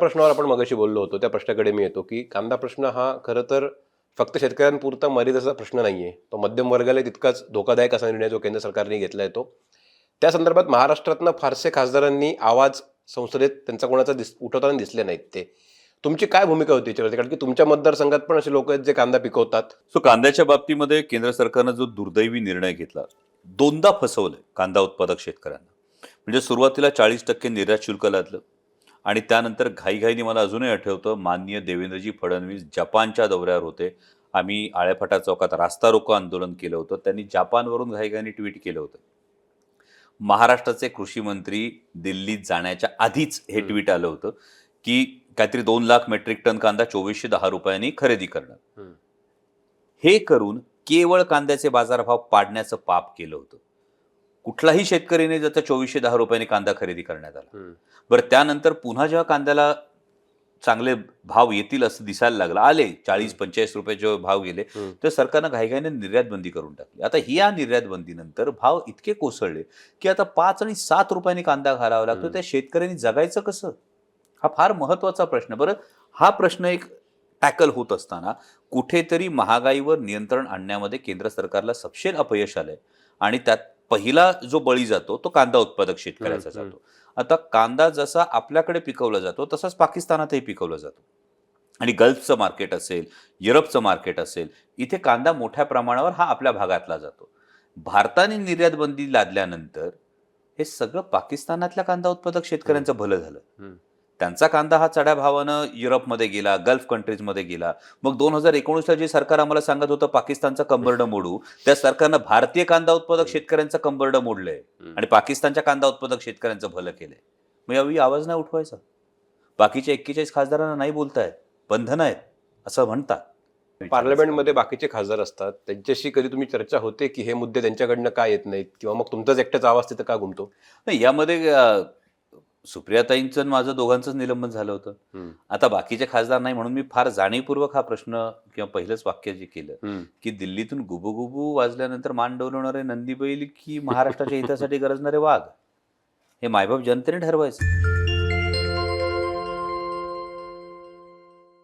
प्रश्नावर आपण मगाशी बोललो होतो त्या प्रश्नाकडे मी येतो की कांदा प्रश्न हा खरं तर फक्त शेतकऱ्यांपुरता मर्यादेचा प्रश्न नाहीये. तो मध्यम वर्गाला तितकाच धोकादायक असा निर्णय जो केंद्र सरकारने घेतलाय तो. त्या संदर्भात महाराष्ट्रातनं फारसे खासदारांनी आवाज संसदेत त्यांचा कोणाचा दिस उठवताना दिसले नाहीत ते. तुमची काय भूमिका होती याच्यावरती? कारण की तुमच्या मतदारसंघात पण असे लोक आहेत जे कांदा पिकवतात. सो कांद्याच्या बाबतीमध्ये केंद्र सरकारनं जो दुर्दैवी निर्णय घेतला दोनदा फसवलंय कांदा उत्पादक शेतकऱ्यांना. म्हणजे सुरुवातीला चाळीस टक्के निर्यात शुल्क लादलं आणि त्यानंतर घाईघाईने मला अजूनही आठवतं माननीय देवेंद्रजी फडणवीस जपानच्या दौऱ्यावर होते. आम्ही आळेफाटा चौकात रास्ता रोको आंदोलन केलं होतं. त्यांनी जपानवरून घाईघाईने ट्विट केलं होतं. महाराष्ट्राचे कृषी मंत्री दिल्लीत जाण्याच्या आधीच हे. ट्विट आलं होतं की काहीतरी दोन लाख मेट्रिक टन कांदा चोवीसशे दहा रुपयांनी खरेदी करणार हम्म. हे करून केवळ कांद्याचे बाजारभाव पाडण्याचं पाप केलं होतं. कुठलाही शेतकरीने जर चोवीसशे दहा रुपयांनी कांदा खरेदी करण्यात आला. बरं त्यानंतर पुन्हा जेव्हा कांद्याला चांगले भाव येतील असं दिसायला लागलं आले चाळीस पंचेचाळीस रुपये जेव्हा भाव गेले. तर सरकारनं घाईघाईने निर्यात बंदी करून टाकली. आता ही या निर्यात बंदीनंतर भाव इतके कोसळले की आता पाच आणि सात रुपयांनी कांदा घालावा लागतो. त्या शेतकऱ्यांनी जगायचं कसं? हा फार महत्त्वाचा प्रश्न. बरं हा प्रश्न एक टॅकल होत असताना कुठेतरी महागाईवर नियंत्रण आणण्यामध्ये केंद्र सरकारला सपशेल अपयश आलंय. आणि त्यात पहिला जो बळी जातो तो कांदा उत्पादक शेतकऱ्याचा. जातो. आता कांदा जसा आपल्याकडे पिकवला जातो तसाच पाकिस्तानातही पिकवला जातो. आणि गल्फचं मार्केट असेल युरोपचं मार्केट असेल इथे कांदा मोठ्या प्रमाणावर हा आपल्या भागातला जातो. भारताने निर्यात बंदी लादल्यानंतर हे सगळं पाकिस्तानातल्या कांदा उत्पादक शेतकऱ्यांचं भलं झालं. त्यांचा कांदा हा चढ्या भावानं युरोपमध्ये गेला गल्फ कंट्रीजमध्ये गेला. मग दोन हजार एकोणीसला जे सरकार आम्हाला सांगत होतं पाकिस्तानचं कंबरडं मोडू त्या सरकारनं भारतीय कांदा उत्पादक शेतकऱ्यांचं कंबरडं मोडलंय. आणि पाकिस्तानच्या कांदा उत्पादक शेतकऱ्यांचं भलं केलंय. मग यावेळी आवाज नाही उठवायचा. बाकीच्या एक्केचाळीस खासदारांना नाही बोलतायत बंधन आहेत असं म्हणतात. पार्लमेंटमध्ये बाकीचे खासदार असतात त्यांच्याशी कधी तुम्ही चर्चा होते की हे मुद्दे त्यांच्याकडनं का येत नाहीत? किंवा मग तुमचाच एकट्याचा आवाज तिथं का घुमतो? नाही यामध्ये सुप्रियाताईंचं आणि माझं दोघांचंच निलंबन झालं होतं. आता बाकीचे खासदार नाही म्हणून मी फार जाणीवपूर्वक हा प्रश्न किंवा पहिलंच वाक्य जे केलं. की दिल्लीतून गुबुगुबू वाजल्यानंतर मान डोलवणारे नंदी बैल की महाराष्ट्राच्या हितासाठी गरजणारे वाघ हे मायबाप जनतेने ठरवायचं